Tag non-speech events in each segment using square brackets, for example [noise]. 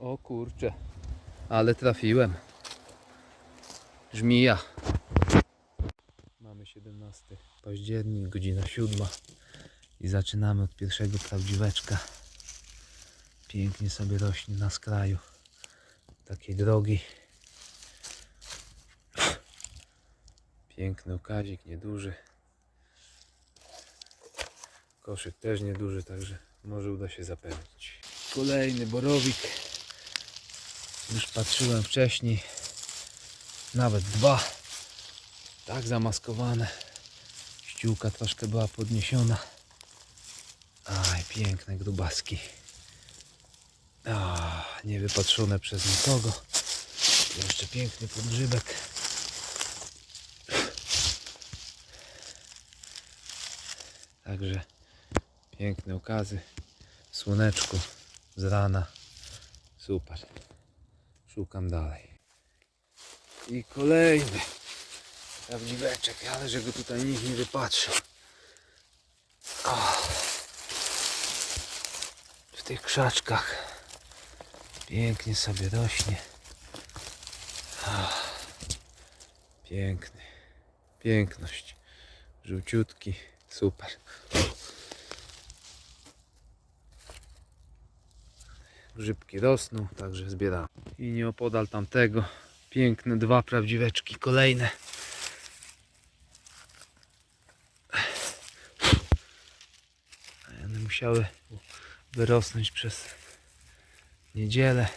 O kurcze, ale trafiłem. Żmija. Mamy 17 październik, godzina 7 i zaczynamy od pierwszego prawdziweczka. Pięknie sobie rośnie na skraju takiej drogi. Piękny okazik, nieduży. Koszyk też nieduży, także może uda się zapewnić. Kolejny borowik. Już patrzyłem wcześniej. Nawet dwa. Tak zamaskowane. Ściółka troszkę była podniesiona. Aj, piękne grubaski. A, niewypatrzone przez nikogo. Jeszcze piękny podgrzybek. Także piękne okazy. W słoneczku z rana. Super. Szukam dalej. I kolejny prawdziweczek, ale że go tutaj nikt nie wypatrzył. W tych krzaczkach pięknie sobie rośnie. Piękny. Piękność. Żółciutki. Super. Grzybki rosną, także zbieram. I nieopodal tamtego piękne dwa prawdziweczki kolejne. One musiały wyrosnąć przez niedzielę.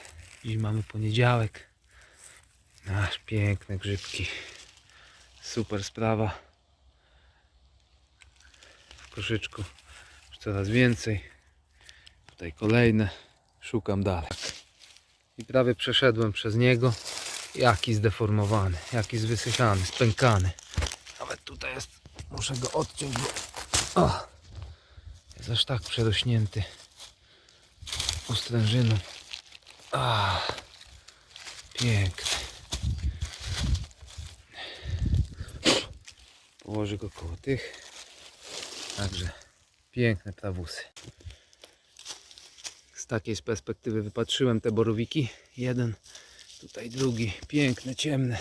Dziś mamy poniedziałek. Aż piękne grzybki. Super sprawa. W koszyczku już coraz więcej. Tutaj kolejne. Szukam dalej. I prawie przeszedłem przez niego. Jaki zdeformowany, jaki zwysychany, spękany. Nawet tutaj jest. Muszę go odciąć, bo o, jest aż tak przerośnięty ustrężyną. A, piękny. Położę go koło tych. Także piękne prawusy. Takiej perspektywy wypatrzyłem te borowiki. Jeden, tutaj drugi, piękne, ciemne.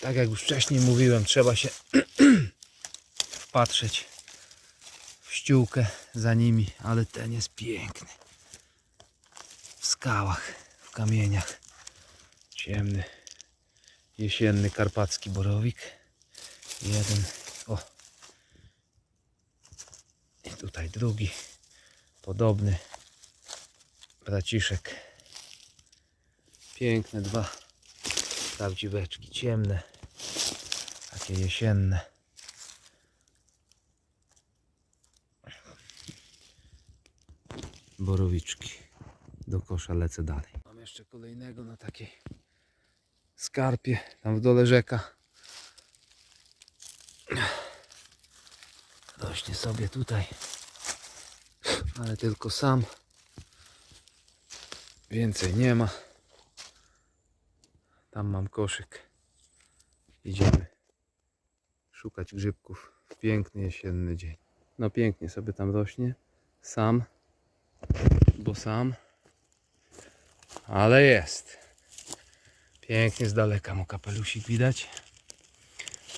Tak jak już wcześniej mówiłem, trzeba się [clears throat] wpatrzeć w ściółkę za nimi, ale ten jest piękny. W skałach, w kamieniach. Ciemny, jesienny karpacki borowik. Jeden, o. I tutaj drugi, podobny braciszek. Piękne dwa prawdziweczki, ciemne, takie jesienne. Borowiczki. Do kosza lecę dalej. Mam jeszcze kolejnego na takiej skarpie, tam w dole rzeka. Rośnie sobie tutaj, ale tylko sam. Więcej nie ma. Tam mam koszyk. Idziemy szukać grzybków w piękny jesienny dzień. No pięknie sobie tam rośnie. Sam. Bo sam. Ale jest. Pięknie z daleka mu kapelusik widać.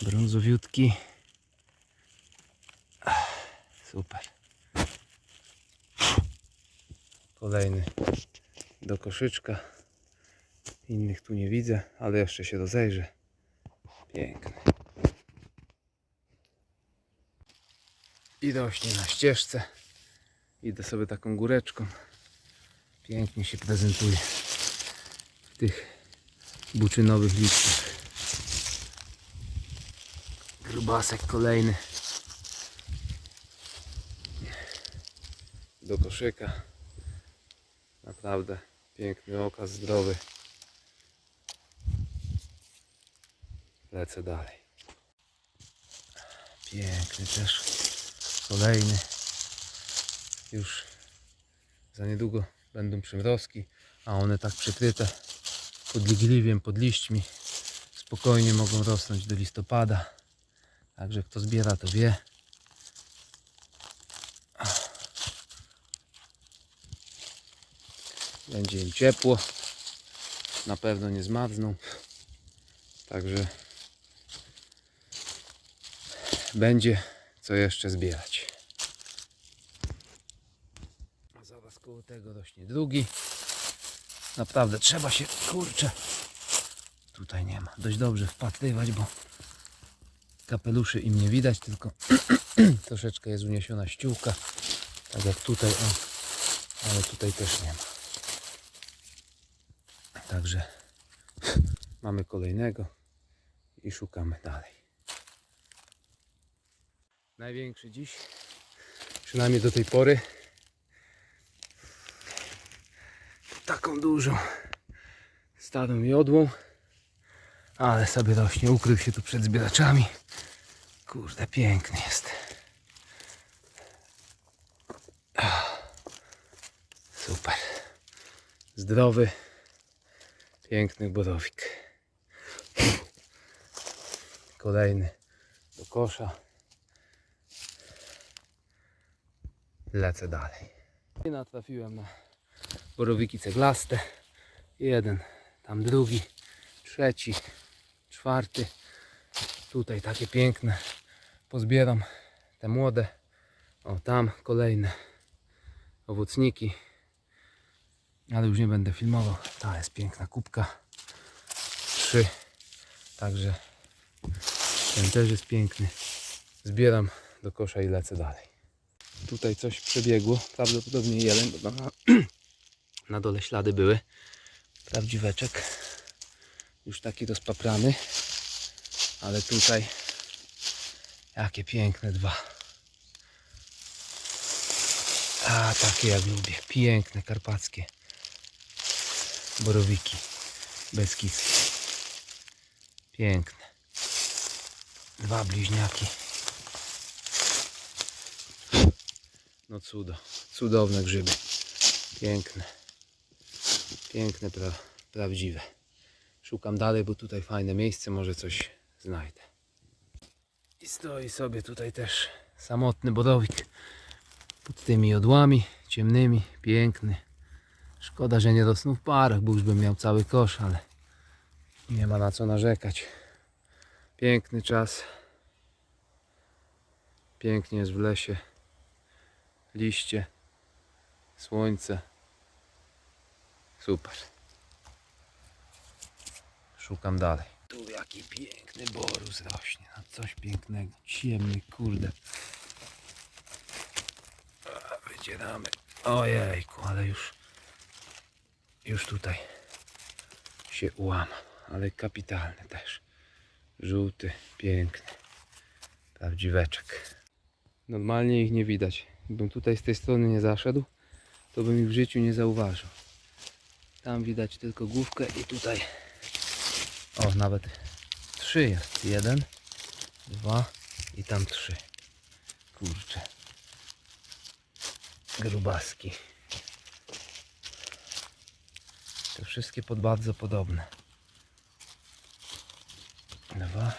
Brązowiutki. Super. Kolejny do koszyczka. Innych tu nie widzę, ale jeszcze się rozejrzę. Piękny. I rośnie na ścieżce. Idę sobie taką góreczką. Pięknie się prezentuje w tych buczynowych liściach. Grubasek kolejny. Do koszyka. Naprawdę piękny okaz, zdrowy. Lecę dalej. Piękny też. Kolejny. Już za niedługo będą przymrozki, a one tak przykryte podligliwiem, pod liśćmi spokojnie mogą rosnąć do listopada. Także kto zbiera to wie. Będzie im ciepło. Na pewno nie zmarzną. Także będzie co jeszcze zbierać. A zaraz koło tego rośnie drugi. Naprawdę trzeba się, kurczę, tutaj nie ma, dość dobrze wpatrywać, bo kapeluszy im nie widać, tylko [clears throat] troszeczkę jest uniesiona ściółka, tak jak tutaj, o, ale tutaj też nie ma. Także [laughs] mamy kolejnego i szukamy dalej. Największy dziś, przynajmniej do tej pory. Taką dużą, starą jodłą, ale sobie rośnie, ukrył się tu przed zbieraczami. Kurde, piękny jest. Super. Zdrowy, piękny borowik. Kolejny do kosza. Lecę dalej. I natrafiłem na borowiki ceglaste. Jeden, tam drugi, trzeci, czwarty. Tutaj takie piękne. Pozbieram te młode. O, tam kolejne owocniki. Ale już nie będę filmował. Ta jest piękna kubka. Trzy. Także ten też jest piękny. Zbieram do kosza i lecę dalej. Tutaj coś przebiegło. Prawdopodobnie jeleń, bo na, [clears throat] na dole ślady były. Prawdziweczek. Już taki rozpaprany. Ale tutaj jakie piękne dwa. A takie jak lubię. Piękne karpackie borowiki. Beskidzkie. Piękne. Dwa bliźniaki. No cudo. Cudowne grzyby. Piękne. Piękne, pra prawdziwe. Szukam dalej, bo tutaj fajne miejsce, może coś znajdę. I stoi sobie tutaj też samotny borowik pod tymi jodłami ciemnymi, piękny. Szkoda, że nie rosną w parach, bo już bym miał cały kosz, ale nie ma na co narzekać. Piękny czas. Pięknie jest w lesie. Liście, słońce. Super. Szukam dalej. Tu jaki piękny borus rośnie. No coś pięknego. Ciemny, kurde. Wycieramy. Ojejku, ale już już tutaj się ułamał. Ale kapitalny też. Żółty, piękny. Prawdziweczek. Normalnie ich nie widać. Gdybym tutaj z tej strony nie zaszedł, to bym ich w życiu nie zauważył. Tam widać tylko główkę i tutaj o, nawet trzy jest. Jeden, dwa i tam trzy. Kurczę. Grubaski. To wszystkie pod bardzo podobne. Dwa.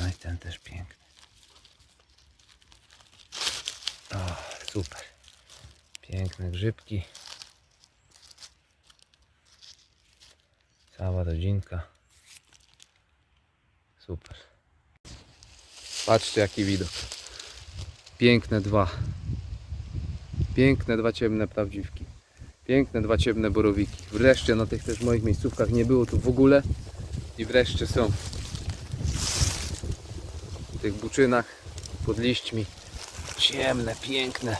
No i ten też piękny. O, super. Piękne grzybki. Cała rodzinka. Super. Patrzcie jaki widok. Piękne dwa. Piękne dwa ciemne prawdziwki. Piękne dwa ciemne borowiki. Wreszcie na tych też moich miejscówkach nie było tu w ogóle. I wreszcie są. W tych buczynach pod liśćmi. Ciemne, piękne.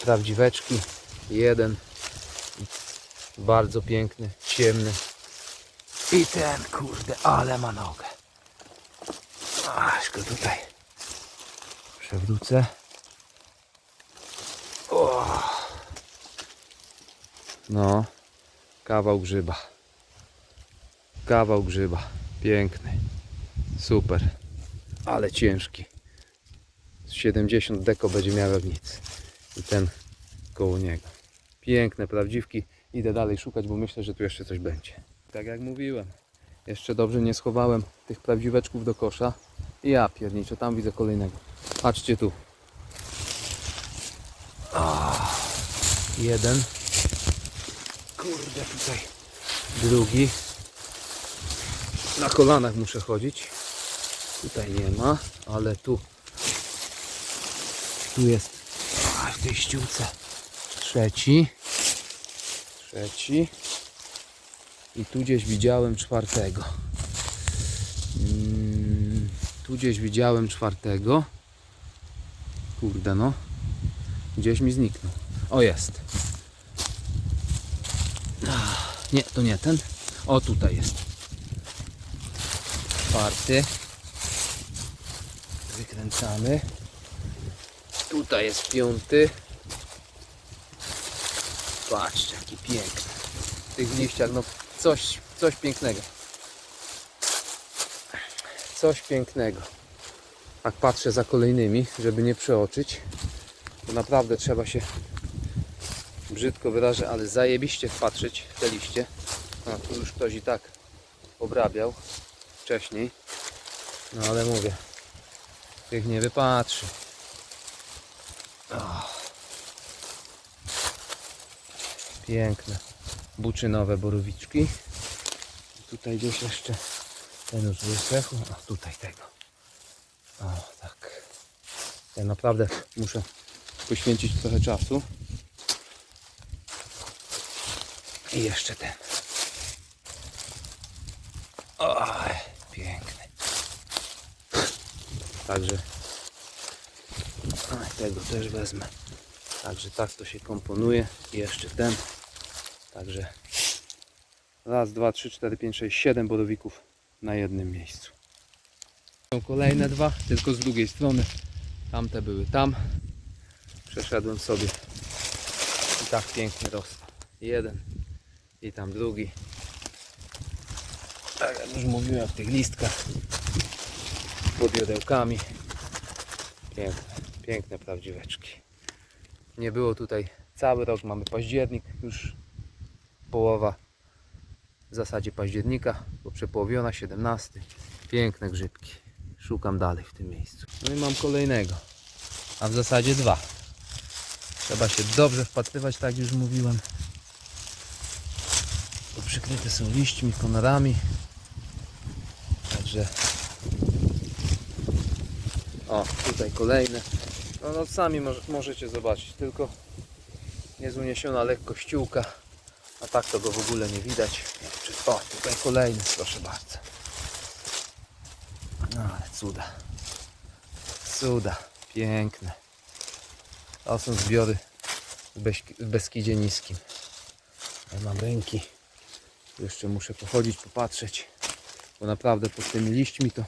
Prawdziweczki. Jeden. Bardzo piękny, ciemny. I ten, kurde, ale ma nogę. Aż go tutaj przewrócę. O. No, kawał grzyba. Kawał grzyba. Piękny. Super. Ale ciężki. Z 70 deko będzie miał jak nic. I ten koło niego. Piękne prawdziwki. Idę dalej szukać, bo myślę, że tu jeszcze coś będzie. Tak jak mówiłem. Jeszcze dobrze nie schowałem tych prawdziweczków do kosza. I ja pierniczę, tam widzę kolejnego. Patrzcie tu. O, jeden. Kurde, tutaj drugi. Na kolanach muszę chodzić. Tutaj nie ma, ale tu. Tu jest a, w tej ściółce. Trzeci. Trzeci. I tu gdzieś widziałem czwartego. Mm, tu gdzieś widziałem czwartego. Kurde no. Gdzieś mi zniknął. O jest. Nie, to nie ten. O tutaj jest. Czwarty. Wykręcamy. Tutaj jest piąty. Patrzcie, jaki piękny. W tych liściach, no coś, coś pięknego. Coś pięknego. Tak patrzę za kolejnymi, żeby nie przeoczyć. To naprawdę trzeba się brzydko wyrażę, ale zajebiście wpatrzeć w te liście. A tu już ktoś i tak obrabiał wcześniej. No ale mówię, tych nie wypatrzy. O. Piękne. Buczynowe borowiczki. Tutaj gdzieś jeszcze ten już wysechł. A tutaj tego. O tak. Ja naprawdę muszę poświęcić trochę czasu. I jeszcze ten. Oj, piękny. Także tego też wezmę. Także tak to się komponuje. I jeszcze ten. Także raz, dwa, trzy, cztery, pięć, sześć, siedem borowików na jednym miejscu. Są kolejne dwa, tylko z drugiej strony. Tamte były tam. Przeszedłem sobie i tak pięknie rosną. Jeden i tam drugi. Tak jak już mówiłem w tych listkach pod jodełkami. Piękne, piękne prawdziweczki. Nie było tutaj cały rok, mamy październik, już połowa w zasadzie października, bo przepołowiona 17. Piękne grzybki. Szukam dalej w tym miejscu. No i mam kolejnego, a w zasadzie dwa. Trzeba się dobrze wpatrywać, tak już mówiłem. Przykryte są liśćmi, konarami. Także o, tutaj kolejne. No, no sami może, możecie zobaczyć, tylko jest uniesiona lekko ściółka, a tak to go w ogóle nie widać. O, tutaj kolejny, proszę bardzo. No ale cuda. Cuda, piękne. To są zbiory w, Beś- Beskidzie Niskim. Ja mam ręki. Jeszcze muszę pochodzić, popatrzeć, bo naprawdę pod tymi liśćmi to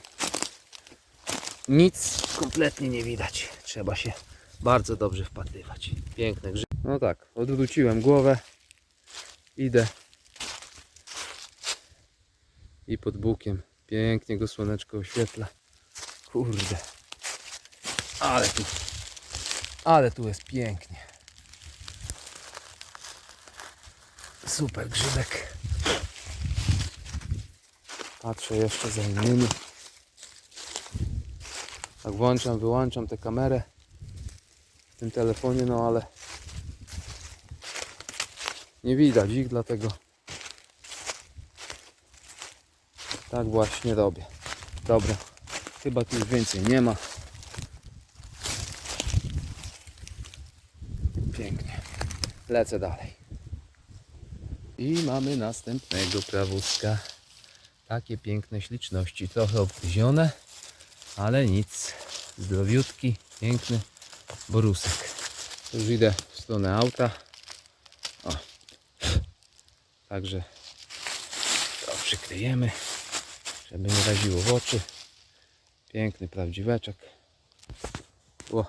nic kompletnie nie widać. Trzeba się bardzo dobrze wpatrywać. Piękne grzyby. No tak, odwróciłem głowę. Idę. I pod bukiem. Pięknie go słoneczko oświetla. Kurde. Ale tu. Ale tu jest pięknie. Super grzybek. Patrzę jeszcze za innymi. Tak włączam, wyłączam tę kamerę w tym telefonie, no ale nie widać ich, dlatego tak właśnie robię. Dobra, chyba tu już więcej nie ma. Pięknie. Lecę dalej. I mamy następnego prawuska. Takie piękne śliczności, trochę obgryzione ale nic. Zdrowiutki, piękny borusek. Już idę w stronę auta. O. Także to przykryjemy, żeby nie raziło w oczy. Piękny prawdziweczek. O.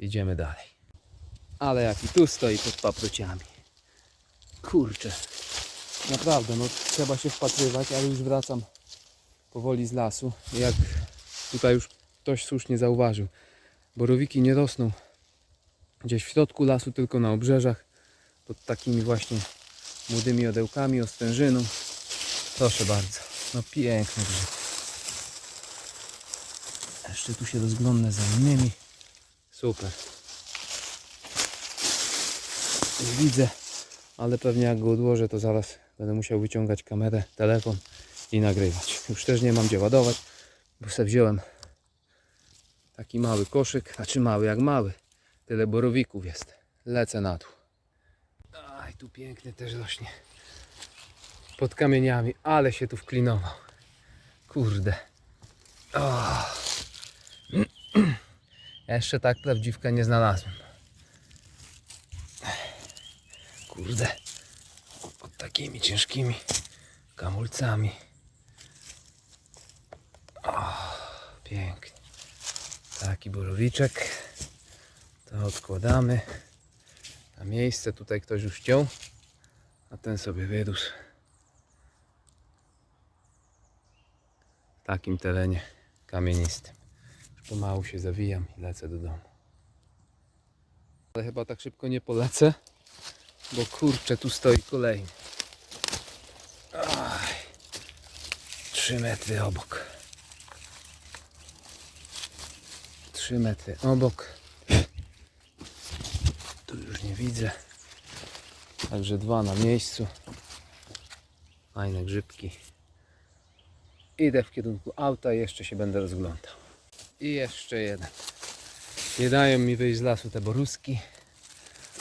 Idziemy dalej. Ale jaki tu stoi pod paprociami. Kurczę. Naprawdę, no trzeba się wpatrywać, ale już wracam powoli z lasu. Jak tutaj już ktoś słusznie zauważył, borowiki nie rosną gdzieś w środku lasu, tylko na obrzeżach, pod takimi właśnie młodymi odełkami, ostężyną. Proszę bardzo, no piękny grzyb. Jeszcze tu się rozglądnę za innymi. Super. nie widzę, ale pewnie jak go odłożę, to zaraz będę musiał wyciągać kamerę, telefon i nagrywać. Już też nie mam gdzie ładować, bo sobie wziąłem taki mały koszyk, znaczy mały jak mały. Tyle borowików jest. Lecę na dół. Aj, tu piękny też rośnie. Pod kamieniami, ale się tu wklinował. Kurde. O. [clears throat] Jeszcze tak prawdziwka nie znalazłem. Kurde. Takimi ciężkimi kamulcami. O, pięknie. Taki borowiczek. To odkładamy na miejsce. Tutaj ktoś już ciął, a ten sobie wyrósł. W takim terenie kamienistym. Już pomału się zawijam i lecę do domu. Ale chyba tak szybko nie polecę, bo kurczę, tu stoi kolejny. 3 metry obok. 3 metry obok. Tu już nie widzę. Także dwa na miejscu. Fajne grzybki. Idę w kierunku auta i jeszcze się będę rozglądał. I jeszcze jeden. Nie dają mi wyjść z lasu te boruski,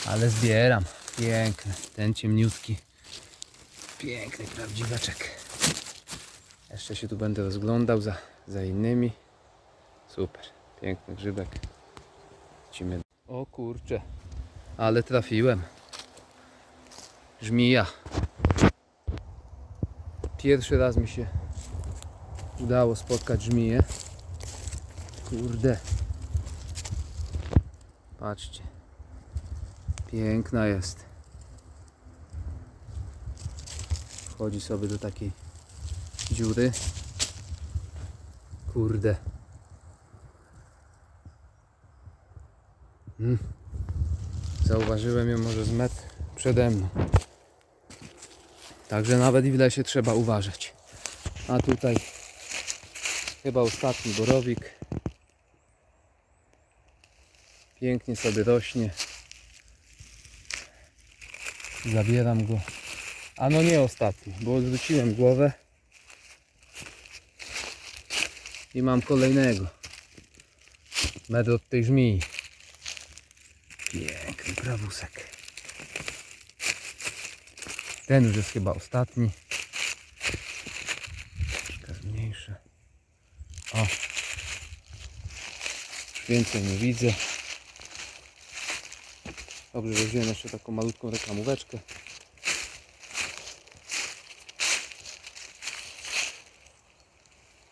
ale zbieram. Piękny, ten ciemniutki. Piękny prawdziweczek. Jeszcze się tu będę rozglądał za, za innymi. Super, piękny grzybek. Lecimy. O kurcze, ale trafiłem. Żmija. Pierwszy raz mi się udało spotkać żmiję. Kurde. Patrzcie. Piękna jest. Wchodzi sobie do takiej dziury. Kurde. Mm. Zauważyłem ją może z metr przede mną. Także nawet i w lesie trzeba uważać. A tutaj chyba ostatni borowik. Pięknie sobie rośnie. Zabieram go. A no nie ostatni, bo odwróciłem głowę. I mam kolejnego. Metr od tej żmii. Piękny prawusek. Ten już jest chyba ostatni. Troszkę mniejszy. O. Już więcej nie widzę. Dobrze, że wziąłem jeszcze taką malutką reklamóweczkę.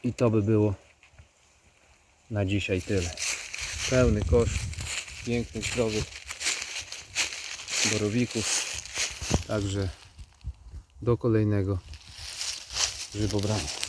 I to by było na dzisiaj tyle. Pełny kosz pięknych, zdrowych borowików. Także do kolejnego grzybobrania.